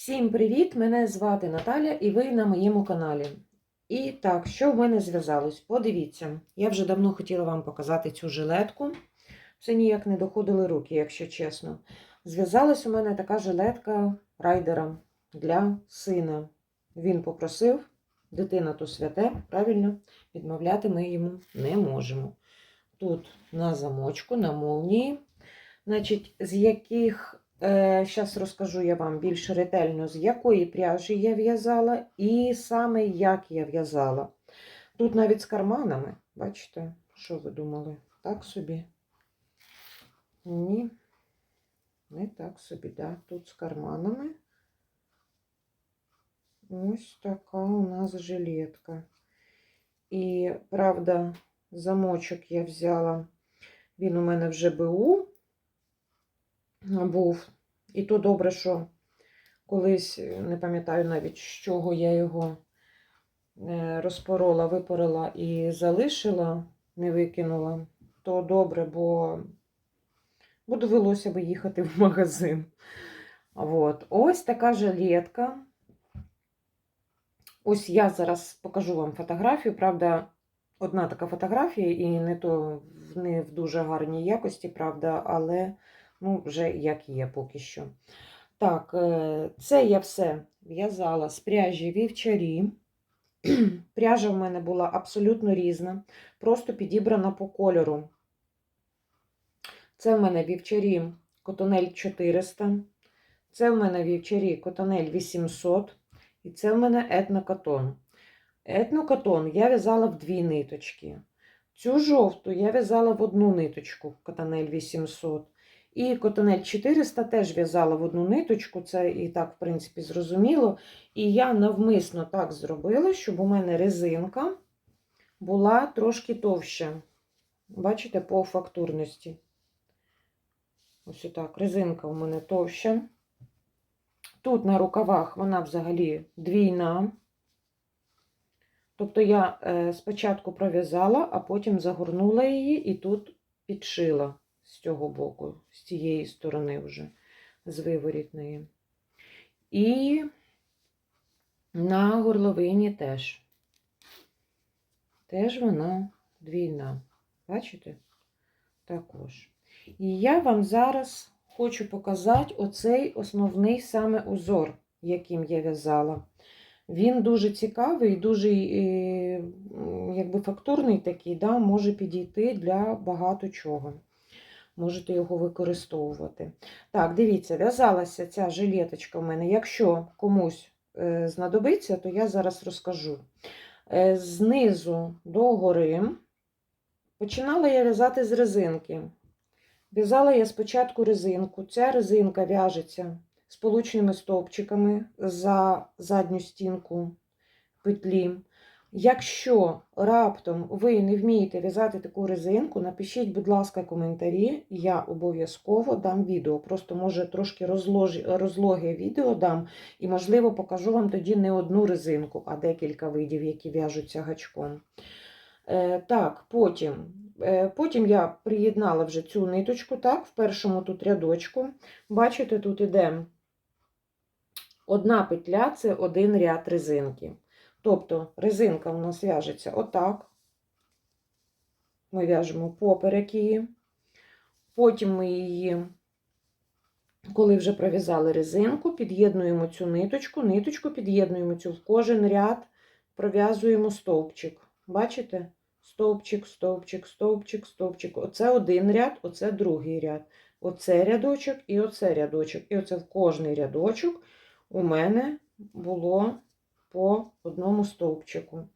Всім привіт! Мене звати Наталя і ви на моєму каналі. І так, що в мене зв'язалось? Подивіться, я вже давно хотіла вам показати цю жилетку. Все ніяк не доходили руки, якщо чесно. Зв'язалась у мене така жилетка райдера для сина. Він попросив, дитина то святе, правильно, відмовляти ми йому не можемо. Тут на замочку, на молнії, значить, з яких Зараз розкажу я вам більш ретельно, з якої пряжі я в'язала і саме як я в'язала. Тут навіть з карманами, бачите, що ви думали? Так собі? Ні, не так собі, да. Тут з карманами. Ось така у нас жилетка. І, правда, замочок я взяла, він у мене вже БУ був. І то добре, що колись, е, не пам'ятаю навіть, з чого я його е, розпорола, випорила і залишила, не викинула, то добре, бо, бо довелося би їхати в магазин. От. Ось така жилетка. Ось я зараз покажу вам фотографію. Правда, одна така фотографія, і не то не в дуже гарній якості, правда, але ну, вже як є поки що. Так, е, це я все в'язала з пряжі вівчарі. Пряжа в мене була абсолютно різна, просто підібрана по кольору. Це в мене вівчарі Котонель 400, це в мене вівчарі Котонель 800, і це в мене етнокатон. Етнокатон я в'язала в дві ниточки. Цю жовту я в'язала в одну ниточку Котонель 800. І котонель 400 теж в'язала в одну ниточку, це і так, в принципі, зрозуміло. І я навмисно так зробила, щоб у мене резинка була трошки товща. Бачите, по фактурності. Ось отак, резинка у мене товща. Тут на рукавах вона взагалі двійна. Тобто я е, спочатку пров'язала, а потім загорнула її і тут підшила з цього боку, з цієї сторони вже, з виворітної. І на горловині теж. Теж вона двійна. Бачите? Також. І я вам зараз хочу показати оцей основний саме узор, яким я в'язала. Він дуже цікавий, дуже якби фактурний такий, да, може підійти для багато чого можете його використовувати. Так, дивіться, в'язалася ця жилеточка в мене. Якщо комусь е, знадобиться, то я зараз розкажу. Е, знизу до гори починала я в'язати з резинки. В'язала я спочатку резинку. Ця резинка в'яжеться сполучними стовпчиками за задню стінку петлі. Якщо раптом ви не вмієте в'язати таку резинку, напишіть, будь ласка, коментарі, я обов'язково дам відео. Просто, може, трошки розлож... розлоге відео дам, і, можливо, покажу вам тоді не одну резинку, а декілька видів, які в'яжуться гачком. Е, Так, потім е, потім я приєднала вже цю ниточку, так, в першому тут рядочку. Бачите, тут іде одна петля це один ряд резинки. Тобто резинка у нас в'яжеться отак. Ми в'яжемо поперек її. Потім ми її, коли вже пров'язали резинку, під'єднуємо цю ниточку, ниточку під'єднуємо цю в кожен ряд, пров'язуємо стовпчик. Бачите? Стовпчик, стовпчик, стовпчик, стовпчик. Оце один ряд, оце другий ряд. Оце рядочок і оце рядочок. І оце в кожний рядочок у мене було по одному стовпчику.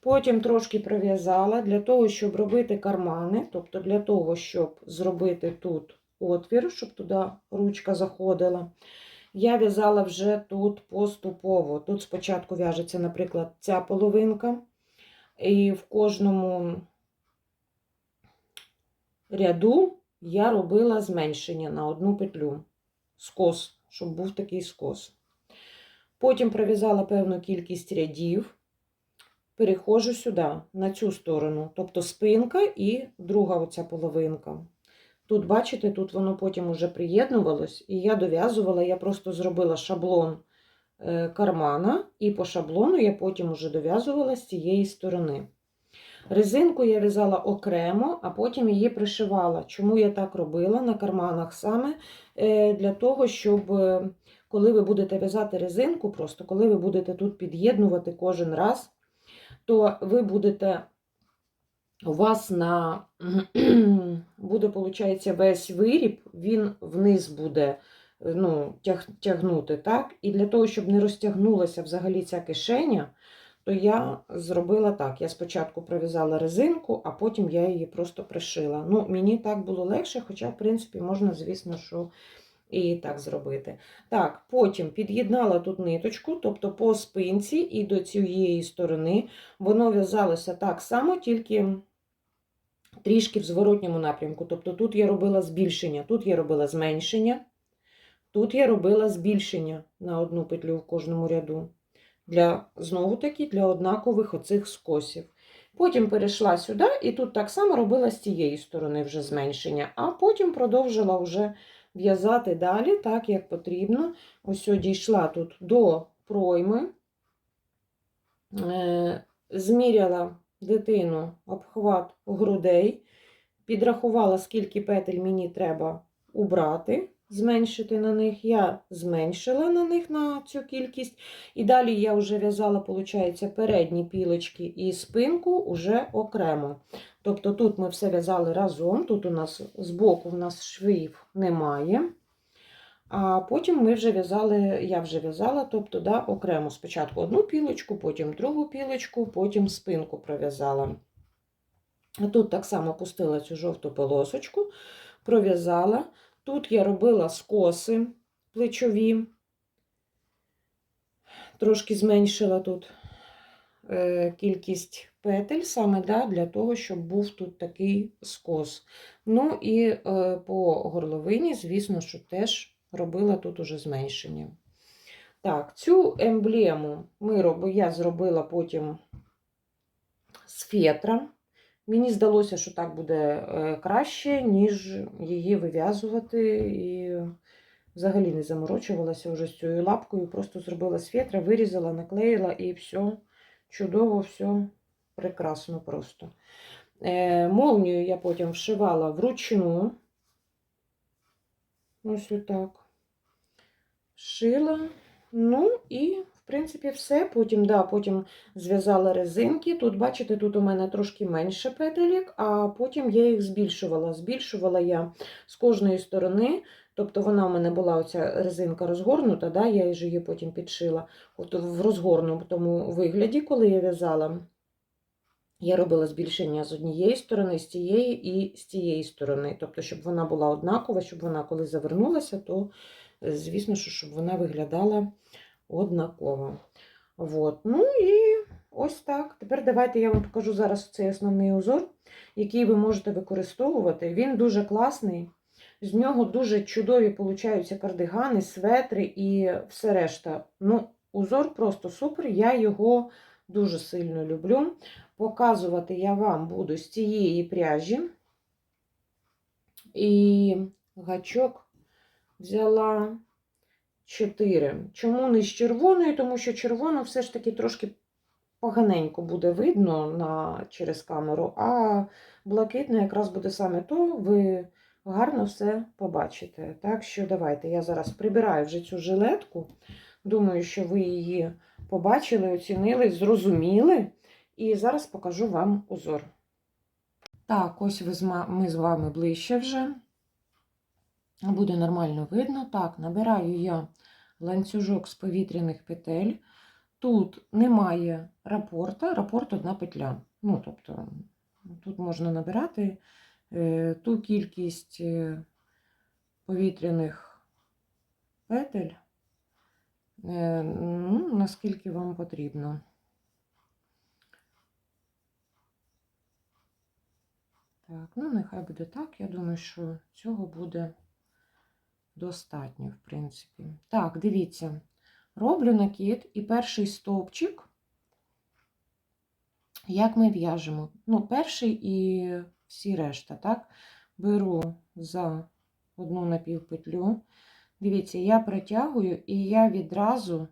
Потім трошки пров'язала для того, щоб робити кармани, тобто для того, щоб зробити тут отвір, щоб туди ручка заходила. Я в'язала вже тут поступово. Тут спочатку в'яжеться, наприклад, ця половинка, і в кожному ряду я робила зменшення на одну петлю, скос, щоб був такий скос. Потім пров'язала певну кількість рядів, переходжу сюди, на цю сторону, тобто спинка і друга оця половинка. Тут, бачите, тут воно потім уже приєднувалось, і я дов'язувала, я просто зробила шаблон е, кармана, і по шаблону я потім уже дов'язувала з цієї сторони. Резинку я в'язала окремо, а потім її пришивала. Чому я так робила на карманах саме? Е, Для того, щоб е, коли ви будете в'язати резинку, просто коли ви будете тут під'єднувати кожен раз, то ви будете у вас на буде, виходить, весь виріб, він вниз буде ну, тяг, тягнути, так? І для того, щоб не розтягнулася взагалі ця кишеня, то я зробила так. Я спочатку пров'язала резинку, а потім я її просто пришила. Ну, мені так було легше, хоча, в принципі, можна, звісно, що і так зробити. Так, потім під'єднала тут ниточку, тобто по спинці і до цієї сторони воно в'язалося так само, тільки трішки в зворотньому напрямку. Тобто тут я робила збільшення, тут я робила зменшення, тут я робила збільшення на одну петлю в кожному ряду. Для, знову таки, для однакових оцих скосів. Потім перейшла сюди, і тут так само робила з цієї сторони вже зменшення, а потім продовжила вже в'язати далі, так як потрібно. Ось дійшла тут до пройми, е, зміряла дитину обхват грудей, підрахувала, скільки петель мені треба убрати, зменшити на них. Я зменшила на них на цю кількість. І далі я вже в'язала, виходить, передні пілочки і спинку вже окремо. Тобто тут ми все в'язали разом, тут у нас збоку в нас швів немає. А потім ми вже в'язали, я вже в'язала, тобто да, окремо спочатку одну пілочку, потім другу пілочку, потім спинку пров'язала. Тут так само пустила цю жовту полосочку, пров'язала. Тут я робила скоси плечові, трошки зменшила тут е, кількість петель, саме да, для того, щоб був тут такий скос. Ну і е, по горловині, звісно, що теж робила тут уже зменшення. Так, цю емблему ми роб... я зробила потім з фетра. Мені здалося, що так буде е, краще, ніж її вив'язувати. І взагалі не заморочувалася вже з цією лапкою. Просто зробила з фетра, вирізала, наклеїла і все чудово, все прекрасно просто. Е, Молнію я потім вшивала вручну. Ось отак. Шила. Ну і, в принципі, все. Потім, да, потім зв'язала резинки. Тут, бачите, тут у мене трошки менше петелек, а потім я їх збільшувала. Збільшувала я з кожної сторони. Тобто вона у мене була оця резинка розгорнута, да, я її потім підшила. От в розгорнутому вигляді, коли я в'язала. Я робила збільшення з однієї сторони, з цієї і з цієї сторони. Тобто, щоб вона була однакова, щоб вона коли завернулася, то, е, звісно, що щоб вона виглядала однаково. От. Ну і ось так. Тепер давайте я вам покажу зараз цей основний узор, який ви можете використовувати. Він дуже класний. З нього дуже чудові получаються кардигани, светри і все решта. Ну, узор просто супер. Я його дуже сильно люблю. Показувати я вам буду з цієї пряжі. І гачок взяла 4. Чому не з червоною? Тому що червоно все ж таки трошки поганенько буде видно на, через камеру, а блакитне якраз буде саме то, ви гарно все побачите. Так що давайте я зараз прибираю вже цю жилетку. Думаю, що ви її побачили, оцінили, зрозуміли. І зараз покажу вам узор. Так, ось ми з вами ближче вже. Буде нормально видно. Так, набираю я ланцюжок з повітряних петель. Тут немає рапорта, рапорт одна петля. Ну, тобто, тут можна набирати е, ту кількість е, повітряних петель, ну, наскільки вам потрібно. Так, ну нехай буде так. Я думаю, що цього буде достатньо, в принципі. Так, дивіться, роблю накид і перший стовпчик, як ми в'яжемо. Ну, перший і всі решта, так? беру за одну напівпетлю. Дивіться, я протягую і я відразу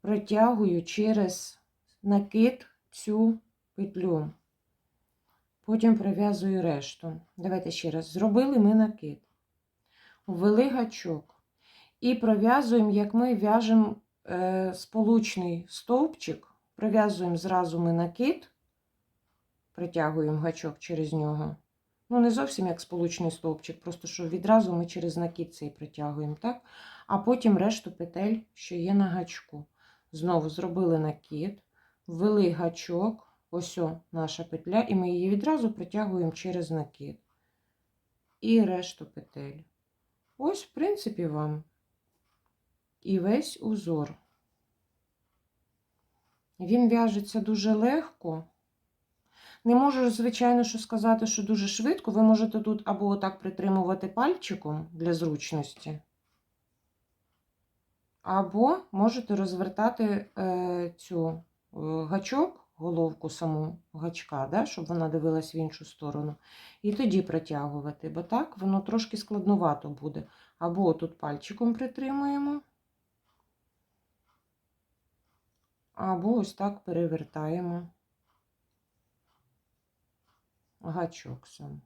протягую через накид цю петлю. Потім пров'язую решту. Давайте ще раз. Зробили ми накид, ввели гачок і пров'язуємо, як ми в'яжемо е, сполучний стовпчик, пров'язуємо зразу ми накид, притягуємо гачок через нього. Ну, не зовсім як сполучний стовпчик, просто що відразу ми через накид цей притягуємо, так? А потім решту петель, що є на гачку. Знову зробили накид, ввели гачок, ось о, наша петля, і ми її відразу притягуємо через накид. І решту петель. Ось, в принципі, вам і весь узор. Він в'яжеться дуже легко. Не можу, звичайно, що сказати, що дуже швидко. Ви можете тут або отак притримувати пальчиком для зручності, або можете розвертати е, цю е, гачок, головку саму гачка, да, щоб вона дивилась в іншу сторону. І тоді протягувати, бо так воно трошки складновато буде. Або тут пальчиком притримуємо, або ось так перевертаємо гачок сам.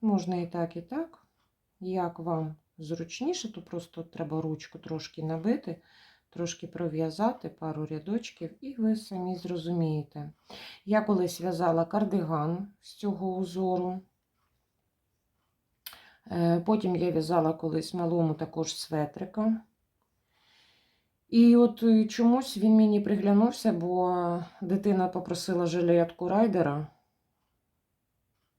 Можна і так, і так. Як вам зручніше, то просто треба ручку трошки набити, трошки пров'язати пару рядочків, і ви самі зрозумієте. Я колись в'язала кардиган з цього узору. Е, Потім я в'язала колись малому також светрика. І от е, чомусь він мені приглянувся, бо дитина попросила жилетку райдера.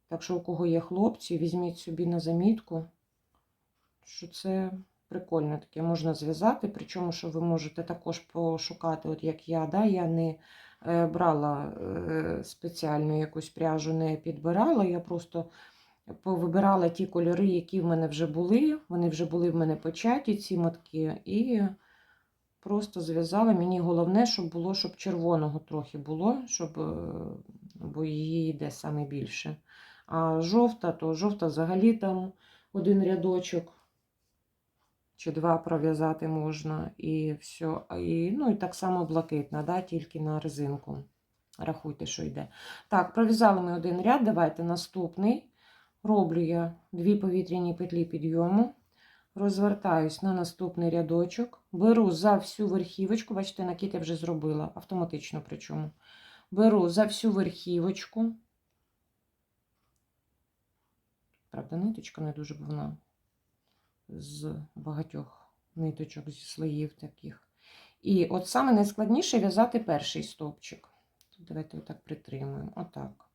Так що, у кого є хлопці, візьміть собі на замітку, що це прикольно таке можна зв'язати. Причому, що ви можете також пошукати, от як я, да, я не е, брала е, спеціальну якусь пряжу, не підбирала, я просто повибирала ті кольори, які в мене вже були. Вони вже були в мене початі, ці мотки. і... Просто зв'язала. Мені головне, щоб було, щоб червоного трохи було, щоб, е, бо її йде саме більше. А жовта, то жовта взагалі там один рядочок чи два пров'язати можна. І все. І, ну і так само блакитна, да, тільки на резинку. Рахуйте, що йде. Так, пров'язали ми один ряд. Давайте наступний. Роблю я дві повітряні петлі підйому. Розвертаюсь на наступний рядочок, беру за всю верхівочку, бачите, накид я вже зробила, автоматично причому. Беру за всю верхівочку. Правда, ниточка не дуже вона з багатьох ниточок зі слоїв таких. І от саме найскладніше в'язати перший стовпчик. Давайте отак притримуємо. Отак.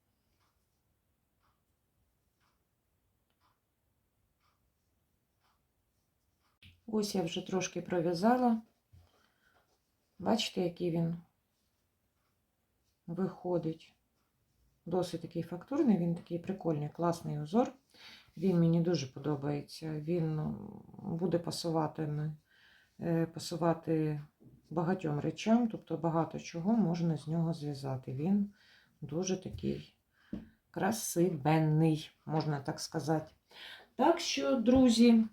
Ось я вже трошки пров'язала. Бачите, який він виходить. Досить такий фактурний, він такий прикольний, класний узор. Він мені дуже подобається. Він ну, буде пасувати, е, пасувати багатьом речам, тобто багато чого можна з нього зв'язати. Він дуже такий красивенний, можна так сказати. Так що, друзі.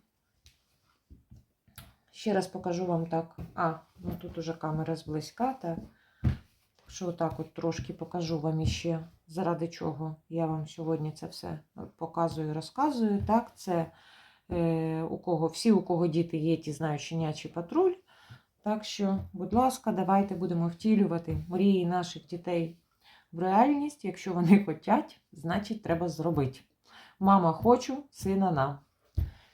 Ще раз покажу вам так. А, ну тут уже камера зблизька, так що отак от трошки покажу вам іще, заради чого я вам сьогодні це все показую, розказую. Так, це е, у кого, всі, у кого діти є, ті знають щенячий патруль. Так що, будь ласка, давайте будемо втілювати мрії наших дітей в реальність. Якщо вони хочуть, значить треба зробити. Мама хочу, сина нам.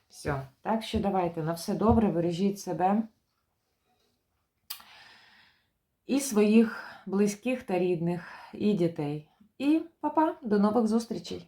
Все, так що давайте на все добре, бережіть себе і своїх близьких та рідних, і дітей. І, папа, до нових зустрічей!